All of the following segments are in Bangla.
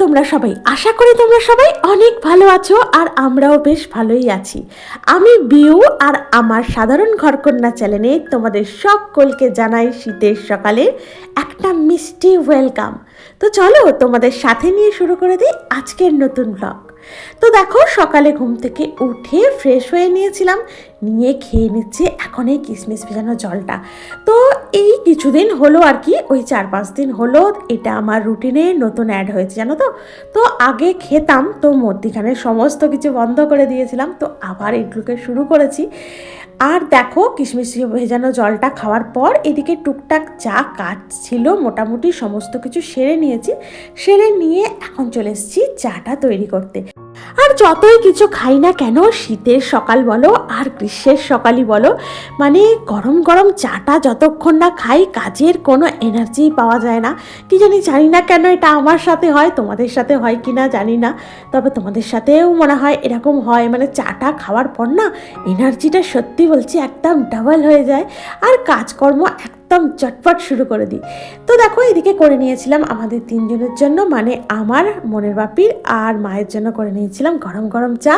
তোমরা সবাই, আশা করি তোমরা সবাই অনেক ভালো আছো আর আমরাও বেশ ভালোই আছি। আমি বিউ আর আমার সাধারণ ঘরকন্যা চ্যানেলে তোমাদের সকলকে জানাই শীতের সকালে একটা মিষ্টি ওয়েলকাম তো চলো তোমাদের সাথে নিয়ে শুরু করে দিই আজকের নতুন ব্লগ তো দেখো, সকালে ঘুম থেকে উঠে ফ্রেশ হয়ে নিয়েছিলাম, নিয়ে খেয়ে নিচ্ছে এখন এই কিশমিশ ভেজানো জলটা। তো এই কিছুদিন হলো আর কি, ওই চার পাঁচ দিন হলো এটা আমার রুটিনে নতুন অ্যাড হয়েছে, জানো তো? তো আগে খেতাম, তো মধ্যিখানে সমস্ত কিছু বন্ধ করে দিয়েছিলাম, তো আবার এগুলোকে শুরু করেছি। আর দেখো কিশমিশ ভেজানো জলটা খাওয়ার পর এদিকে টুকটাক যা কাজ ছিল মোটামুটি সমস্ত কিছু সেরে নিয়েছি। সেরে নিয়ে এখন চলে এসেছি চাটা তৈরি করতে। আর যতই কিছু খাই না কেন, শীতের সকাল বলো আর গ্রীষ্মের সকালই বলো মানে গরম গরম চাটা যতক্ষণ না খাই, কাজের কোনো এনার্জি পাওয়া যায় না। কি জানি জানি না কেন এটা আমার সাথে হয়, তোমাদের সাথে হয় কি না জানি না। তবে তোমাদের সাথেও মনে হয় এরকম হয় মানে চাটা খাওয়ার পর না এনার্জিটা সত্যি বলছি একদম ডাবল হয়ে যায়। আর কাজকর্ম একদম চটপট শুরু করে দিই। তো দেখো, এদিকে করে নিয়েছিলাম আমাদের তিনজনের জন্য মানে আমার মনের বাপির আর মায়ের জন্য করে নিয়েছিলাম গরম গরম চা।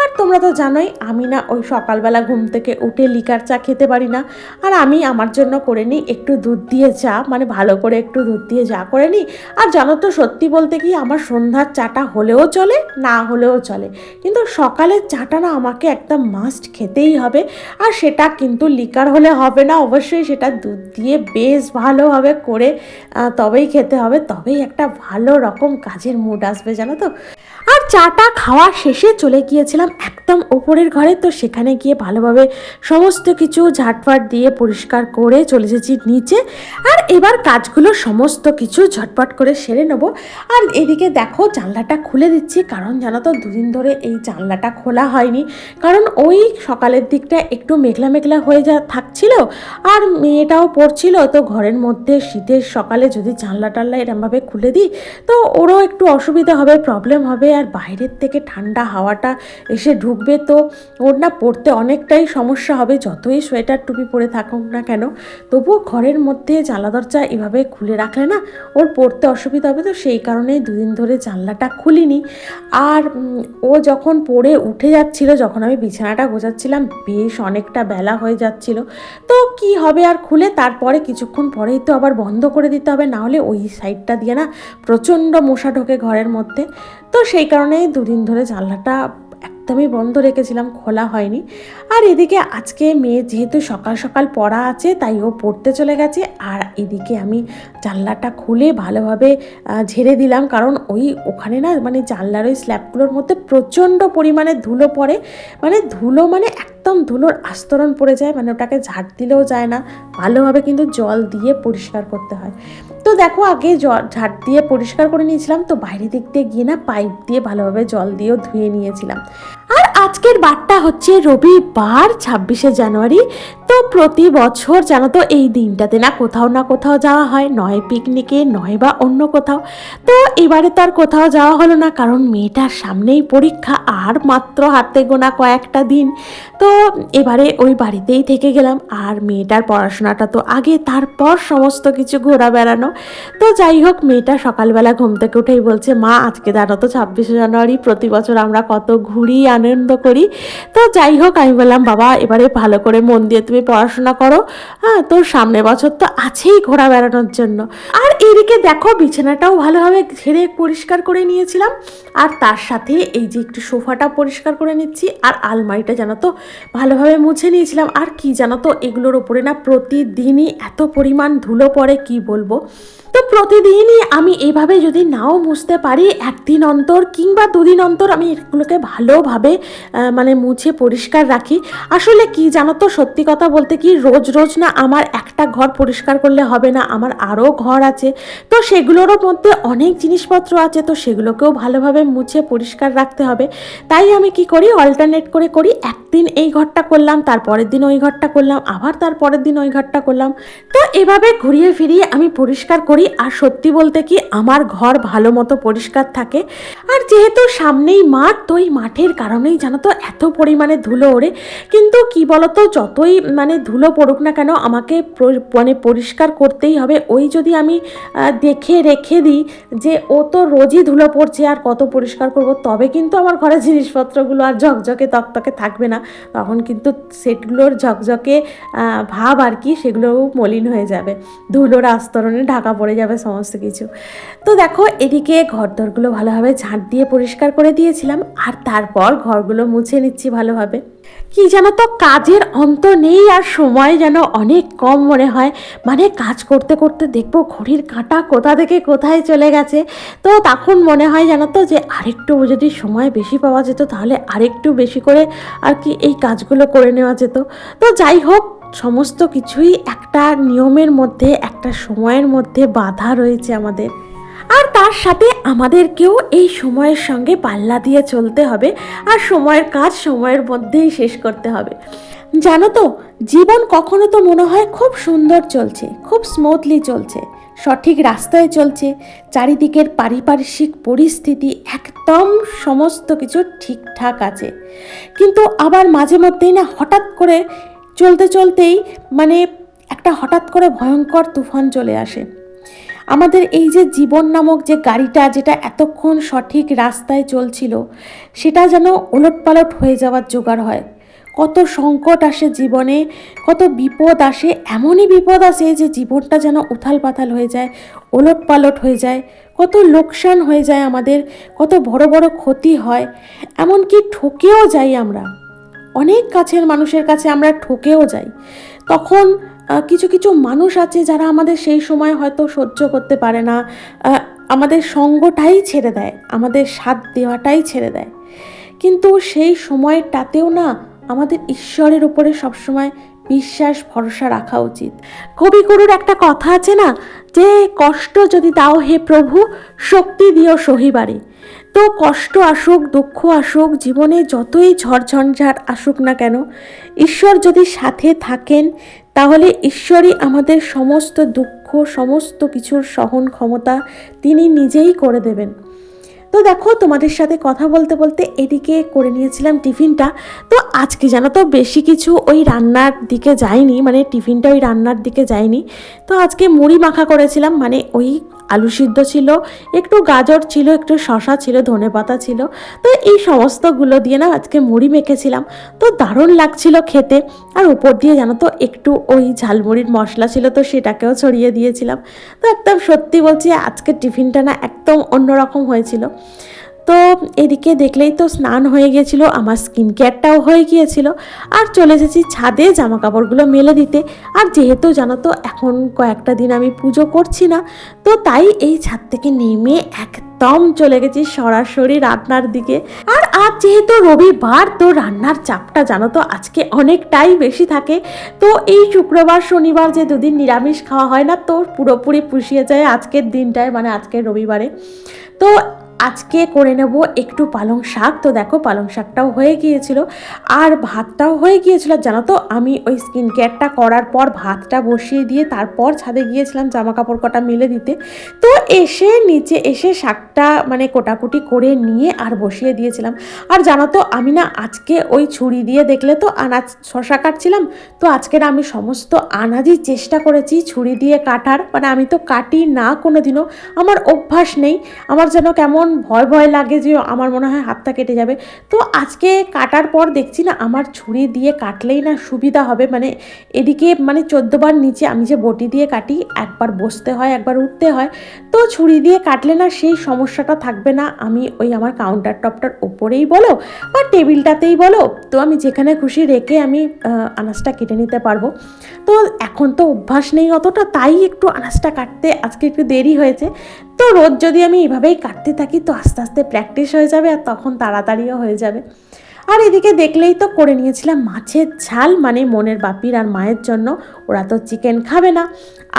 আর তোমরা তো জানোই, আমি না ওই সকালবেলা ঘুম থেকে উঠে লিকার চা খেতে পারি না। আর আমি আমার জন্য করে নিই একটু দুধ দিয়ে চা মানে ভালো করে একটু দুধ দিয়ে চা করে নিই। আর জানো তো, সত্যি বলতে কি, আমার সন্ধ্যার চাটা হলেও চলে, না হলেও চলে। কিন্তু সকালের চাটা না আমাকে একদম মাস্ট খেতেই হবে। আর সেটা কিন্তু লিকার হলে হবে না, অবশ্যই সেটা দুধ দিয়ে বেশ ভালোভাবে করে তবেই খেতে হবে। তবেই একটা ভালো রকম কাজের মুড আসবে, জানো তো? আর চাটা খাওয়া শেষে চলে গিয়েছিলাম একদম ওপরের ঘরে। তো সেখানে গিয়ে ভালোভাবে সমস্ত কিছু ঝাটফাট দিয়ে পরিষ্কার করে চলে এসেছি নিচে। আর এবার কাজগুলো সমস্ত কিছু ঝটপট করে সেরে নেব। আর এদিকে দেখো জানলাটা খুলে দিচ্ছি, কারণ জানো তো দুদিন ধরে এই জানলাটা খোলা হয়নি। কারণ ওই সকালের দিকটা একটু মেঘলা মেঘলা হয়ে যা থাকছিল আর মেয়েটাও পড়ছিল। তো ঘরের মধ্যে শীতের সকালে যদি জানলা টানলা এরমভাবে খুলে দিই, তো ওরও একটু অসুবিধা হবে, প্রবলেম হবে। আর বাইরের থেকে ঠান্ডা হাওয়াটা এসে ঢুকবে তো ওর না পড়তে অনেকটাই সমস্যা হবে। যতই সোয়েটার টুপি পরে থাকুক না কেন, তবুও ঘরের মধ্যে জানলা দরজা এভাবে খুলে রাখলে না ওর পড়তে অসুবিধা হবে। তো সেই কারণেই দুদিন ধরে জানলাটা খুলিনি। আর ও যখন পড়ে উঠে যাচ্ছিল, যখন আমি বিছানাটা গোছাচ্ছিলাম, বেশ অনেকটা বেলা হয়ে যাচ্ছিল। তো কি হবে আর খুলে তারপরে কিছুক্ষণ পরেই তো আবার বন্ধ করে দিতে হবে। না হলে ওই সাইডটা দিয়ে না প্রচণ্ড মশা ঢোকে ঘরের মধ্যে। তো সেই কারণেই দুদিন ধরে জানলাটা একদমই বন্ধ রেখেছিলাম, খোলা হয়নি। আর এদিকে আজকে মেয়ে যেহেতু সকাল সকাল পড়া আছে, তাই ও পড়তে চলে গেছে। আর এদিকে আমি জানলাটা খুলে ভালোভাবে ঝেড়ে দিলাম। কারণ ওই ওখানে না মানে জানলার ওই স্ল্যাবগুলোর মধ্যে প্রচণ্ড পরিমাণে ধুলো পড়ে। মানে ধুলো মানে একদম ধুলোর আস্তরণ পড়ে যায়। মানে ওটাকে ঝাড় দিলেও যায় না। ভালোভাবে কিন্তু জল দিয়ে পরিষ্কার করতে হয়। তো দেখো, আগে জল ঝাড় দিয়ে পরিষ্কার করে নিয়েছিলাম, তো বাইরে দিক দিয়ে গিয়ে না পাইপ দিয়ে ভালোভাবে জল দিয়েও ধুয়ে নিয়েছিলাম। আর আজকের বারটা হচ্ছে রবিবার, ছাব্বিশে জানুয়ারি। তো প্রতি বছর জানো তো এই দিনটাতে না কোথাও না কোথাও যাওয়া হয়, নয় পিকনিকে, নয় বা অন্য কোথাও। তো এবারে তো আর কোথাও যাওয়া হলো না, কারণ মেয়েটার সামনেই পরীক্ষা, আর মাত্র হাতে গোনা কয়েকটা দিন। তো এবারে ওই বাড়িতেই থেকে গেলাম, আর মেয়েটার পড়াশোনাটা তো আগে, তারপর সমস্ত কিছু ঘোরা বেড়ানো। তো যাই হোক, মেয়েটা সকালবেলা ঘুম থেকে উঠেই বলছে, মা, আজকে জানো তো ছাব্বিশে জানুয়ারি, প্রতি বছর আমরা কত ঘুরি আনন্দ করি। তো যাই হোক, আমি বললাম, বাবা, এবারে ভালো করে মন দিয়ে তুমি পড়াশোনা করো। হ্যাঁ তোর সামনে বছর তো আছেই ঘোরা বেড়ানোর জন্য। আর এদিকে দেখো, বিছানাটাও ভালোভাবে ঝেড়ে পরিষ্কার করে নিয়েছিলাম। আর তার সাথে এই যে একটু সোফাটা পরিষ্কার করে নিচ্ছি। আর আলমারিটা জানো তো, ভালোভাবে মুছে নিয়েছিলাম। আর কি জানো তো, এগুলোর ওপরে না প্রতিদিনই এত পরিমাণ ধুলো পড়ে, কি বলব? তো প্রতিদিনই আমি এইভাবে যদি নাও মুছতে পারি, একদিন অন্তর কিংবা দুদিন অন্তর আমি এগুলোকে ভালোভাবে মানে মুছে পরিষ্কার রাখি। আসলে কি জানো তো, সত্যি কথা বলতে কি, রোজ রোজ না আমার একটা ঘর পরিষ্কার করলে হবে না, আমার আরও ঘর আছে। তো সেগুলোরও মধ্যে অনেক জিনিসপত্র আছে, তো সেগুলোকেও ভালোভাবে মুছে পরিষ্কার রাখতে হবে। তাই আমি কি করি অল্টারনেট করে করি, একদিন এই ঘরটা করলাম, তারপরের দিন ওই ঘরটা করলাম, আবার তারপরের দিন ওই ঘরটা করলাম। তো এভাবে ঘুরিয়ে ফিরিয়ে আমি পরিষ্কার করি করি, আর সত্যি বলতে কি আমার ঘর ভালো মতো পরিষ্কার থাকে। আর যেহেতু সামনেই মাঠ, তো এই মাঠের কারণেই জানো তো এত পরিমাণে ধুলো ওড়ে। কিন্তু কি বলতো, যতই মানে ধুলো পড়ুক না কেন, আমাকে মানে পরিষ্কার করতেই হবে। ওই যদি আমি দেখে রেখে দিই যে ও তো রোজই ধুলো পড়ছে, আর কত পরিষ্কার করব, তবে কিন্তু আমার ঘরের জিনিসপত্রগুলো আর ঝকঝকে তকতকে থাকবে না। তখন কিন্তু সেটগুলোর ঝকঝকে ভাব আর কি সেগুলোও মলিন হয়ে যাবে। ধুলোর আস্তরণে ঢাকা পড়ে যাবে, সমস্ত কিছু। তো দেখো, এদিকে ঘরদরগুলো ভালোভাবে ঝাঁট দিয়ে পরিষ্কার করে দিয়েছিলাম, আর তারপর ঘরগুলো মুছে নিচ্ছি ভালোভাবে। কি জানো তো কাজের অন্ত নেই, আর সময় যেন অনেক কম মনে হয়। মানে কাজ করতে করতে দেখব ঘড়ির কাঁটা কোথা থেকে কোথায় চলে গেছে। তো তখন মনে হয় জানো তো যে আরেকটু যদি সময় বেশি পাওয়া যেত, তাহলে আরেকটু বেশি করে আর কি এই কাজগুলো করে নেওয়া যেত। তো যাই হোক সমস্ত কিছুই একটা নিয়মের মধ্যে, একটা সময়ের মধ্যে বাধা রয়েছে আমাদের। আর তার সাথে আমাদেরকেও এই সময়ের সঙ্গে পাল্লা দিয়ে চলতে হবে আর সময়ের কাজ সময়ের মধ্যেই শেষ করতে হবে। জানো তো, জীবন কখনো তো মনে হয় খুব সুন্দর চলছে, খুব স্মুথলি চলছে, সঠিক রাস্তায় চলছে, চারিদিকের পারিপার্শ্বিক পরিস্থিতি একদম সমস্ত কিছু ঠিকঠাক আছে। কিন্তু আবার মাঝে মধ্যেই না হঠাৎ করে চলতে চলতেই মানে একটা হঠাৎ করে ভয়ঙ্কর তুফান চলে আসে। আমাদের এই যে জীবন নামক যে গাড়িটা যেটা এতক্ষণ সঠিক রাস্তায় চলছিল, সেটা যেন ওলটপালট হয়ে যাওয়ার জোগাড় হয়। কত সংকট আসে জীবনে, কত বিপদ আসে, এমনই বিপদ আসে যে জীবনটা যেন উথাল পাথাল হয়ে যায় ওলট পালট হয়ে যায়, কত লোকসান হয়ে যায় আমাদের, কত বড় বড় ক্ষতি হয়, এমনকি ঠকেও যাই আমরা। অনেক কাছের মানুষের কাছে আমরা ঠকেও যাই। তখন কিছু কিছু মানুষ আছে যারা আমাদের সেই সময় হয়তো সহ্য করতে পারে না। আমাদের সঙ্গটাই ছেড়ে দেয়, আমাদের সাথ দেওয়াটাই ছেড়ে দেয়। কিন্তু সেই সময়টাতেও না, আমাদের ঈশ্বরের উপরে সবসময় বিশ্বাস, ভরসা রাখা উচিত। কবিগুরুর একটা কথা আছে না, যে কষ্ট যদি দাও হে প্রভু, শক্তি দিও সহিবারে। তো কষ্ট আসুক, দুঃখ আসুক, জীবনে যতই ঝড়ঝঞ্ঝাট আসুক না কেন, ঈশ্বর যদি সাথে থাকেন, তাহলে ঈশ্বরই আমাদের সমস্ত দুঃখ, সমস্ত কিছুর সহন ক্ষমতা তিনি নিজেই করে দেবেন। তো দেখো, তোমাদের সাথে কথা বলতে বলতে এদিকে করে নিয়েছিলাম টিফিনটা। তো আজকে জানো তো বেশি কিছু ওই রান্নার দিকে যায়নি মানে টিফিনটা ওই রান্নার দিকে যায়নি তো আজকে মুড়ি মাখা করেছিলাম মানে ওই আলু সিদ্ধ ছিল, একটু গাজর ছিল, একটু শশা ছিল, ধনে পাতা ছিল। তো এই সমস্তগুলো দিয়ে না আজকে মুড়ি মেখেছিলাম। তো দারুণ লাগছিল খেতে। আর উপর দিয়ে জানো তো, একটু ওই ঝালমুড়ির মশলা ছিল তো সেটাকেও ছড়িয়ে দিয়েছিলাম। তো একদম সত্যি বলছি আজকে টিফিনটা না একদম অন্যরকম হয়েছিল। তো এদিকে দেখলেই তো স্নান হয়ে গিয়েছিল আমার স্কিন কেয়ারটাও হয়ে গিয়েছিল। আর চলে এসেছি ছাদে জামা কাপড়গুলো মেলে দিতে। আর যেহেতু জানো তো, এখন কয়েকটা দিন আমি পুজো করছি না, তো তাই এই ছাদ থেকে নেমে একদম চলে গেছি সরাসরি রান্নার দিকে। আর আজ যেহেতু রবিবার, তো রান্নার চাপটা জানো তো আজকে অনেকটাই বেশি থাকে। তো এই শুক্রবার, শনিবার যে দুদিন নিরামিষ খাওয়া হয় না, তো পুরোপুরি পুষিয়ে যায় আজকের দিনটায় মানে আজকের রবিবারে। তো আজকে করে নেব একটু পালং শাক। তো দেখো, পালং শাকটাও হয়ে গিয়েছিল। আর ভাতটাও হয়ে গিয়েছিল। জানো তো, আমি ওই স্কিন কেয়ারটা করার পর ভাতটা বসিয়ে দিয়ে তারপর ছাদে গিয়েছিলাম জামা কাপড় কটা মেলে দিতে। তো এসে নিচে এসে শাকটা মানে কোটাকুটি করে নিয়ে আর বসিয়ে দিয়েছিলাম। আর জানো তো, আমি না আজকে ওই ছুরি দিয়ে দেখলে তো আনাজ শশা কাটছিলাম। তো আজকের আমি সমস্ত আনাজই চেষ্টা করেছি ছুরি দিয়ে কাটার। মানে আমি তো কাটি না কোনো দিনও আমার অভ্যাস নেই। আমার যেন কেমন ভয় ভয় লাগে যে আমার মনে হয় হাতটা কেটে যাবে। তো আজকে কাটার পর দেখছি না, আমার ছুরি দিয়ে কাটলেই না সুবিধা হবে। মানে এদিকে মানে চোদ্দোবার নিচে আমি যে বটি দিয়ে কাটি, একবার বসতে হয়, একবার উঠতে হয়। তো ছুরি দিয়ে কাটলে না সেই সমস্যাটা থাকবে না। আমি ওই আমার কাউন্টার টপটার ওপরেই বলো বা টেবিলটাতেই বলো। তো আমি যেখানে খুশি রেখে আমি আনাজটা কেটে নিতে পারব। তো এখন তো অভ্যাস নেই অতটা, তাই একটু আনাজটা কাটতে আজকে একটু দেরি হয়েছে। তো রোজ যদি আমি এভাবেই কাটতে থাকি তো আস্তে আস্তে প্র্যাকটিস হয়ে যাবে আর তখন তাড়াতাড়িও হয়ে যাবে। আর এদিকে দেখলেই তো করে নিয়েছিলাম মাছের ঝাল মানে মনের বাপির আর মায়ের জন্য। ওরা তো চিকেন খাবে না।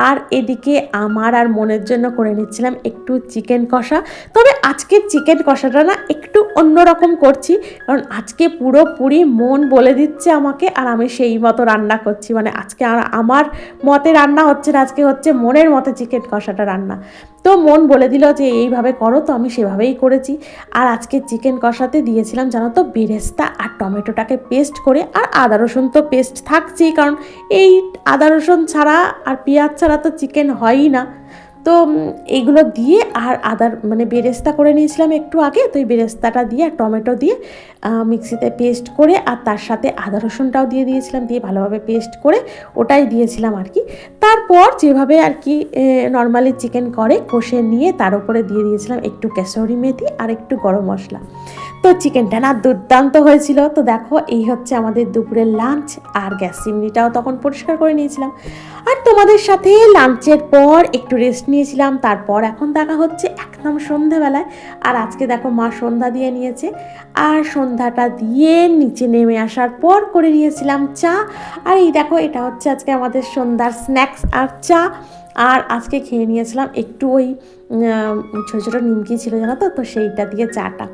আর এদিকে আমার আর মনের জন্য করে নিচ্ছিলাম একটু চিকেন কষা। তবে আজকের চিকেন কষাটা না একটু অন্যরকম করছি, কারণ আজকে পুরোপুরি মন বলে দিচ্ছে আমাকে আর আমি সেই মতো রান্না করছি। মানে আজকে আর আমার মতে রান্না হচ্ছে না, আজকে হচ্ছে মনের মতে চিকেন কষাটা রান্না। তো মন বলে দিল যে এইভাবে করো, তো আমি সেভাবেই করেছি। আর আজকে চিকেন কষাতে দিয়েছিলাম জানো তো বেরেস্তা আর টমেটোটাকে পেস্ট করে, আর আদা রসুন তো পেস্ট থাকছেই, কারণ এই আদা রসুন ছাড়া আর পেঁয়াজ ছাড়া তো চিকেন হয়ই না। তো এইগুলো দিয়ে আর আদার মানে বেরেস্তা করে নিয়েছিলাম একটু আগে, তো এই বেরেস্তাটা দিয়ে আর টমেটো দিয়ে মিক্সিতে পেস্ট করে আর তার সাথে আদা রসুনটাও দিয়ে দিয়েছিলাম, দিয়ে ভালোভাবে পেস্ট করে ওটাই দিয়েছিলাম আর কি। তারপর যেভাবে আর কি নর্মালি চিকেন করে, কষে নিয়ে তার উপরে দিয়ে দিয়েছিলাম একটু কেশরি মেথি আর একটু গরম মশলা। তো চিকেনটা না দুর্দান্ত হয়েছিল। তো দেখো, এই হচ্ছে আমাদের দুপুরের লাঞ্চ আর গ্যাস চিমনিটাও তখন পরিষ্কার করে নিয়েছিলাম। আর তোমাদের সাথে লাঞ্চের পর একটু রেস্ট নিয়েছিলাম, তারপর এখন দেখা হচ্ছে একদম সন্ধ্যাবেলায় আর আজকে দেখো মা সন্ধ্যা দিয়ে নিয়েছে। আর সন্ধ্যাটা দিয়ে নিচে নেমে আসার পর করে নিয়েছিলাম চা। আর এই দেখো, এটা হচ্ছে আজকে আমাদের সন্ধ্যার স্ন্যাক্স আর চা। আর আজকে খেয়ে নিয়েছিলাম একটু ওই ছোটো ছোটো নিমকি ছিল জানো তো? তো সেইটা দিয়ে চাটা।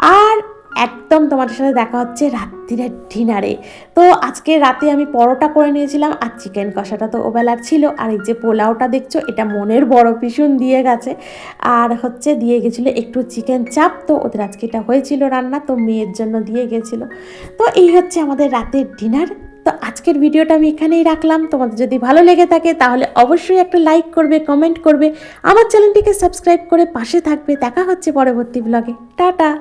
আর একদম তোমাদের সাথে দেখা হচ্ছে রাত্রিরের ডিনারে। তো আজকে রাতে আমি পরোটা করে নিয়েছিলাম আর চিকেন কষাটা তো ওবেলার ছিল। আর এই যে পোলাওটা দেখছ, এটা মনের বড় ভীষণ দিয়ে গেছে। আর হচ্ছে দিয়ে গেছিল একটু চিকেন চাপ, তো ওদের আজকে এটা হয়েছিল রান্না, তো মেয়ের জন্য দিয়ে গেছিল। তো এই হচ্ছে আমাদের রাতের ডিনার। তো আজকের ভিডিওটা আমি এখানেই রাখলাম। তোমাদের যদি ভালো লেগে থাকে, তাহলে অবশ্যই একটা লাইক করবে, কমেন্ট করবে। আমার চ্যানেলটিকে সাবস্ক্রাইব করে পাশে থাকবে। দেখা হচ্ছে পরবর্তী ব্লগে টাটা!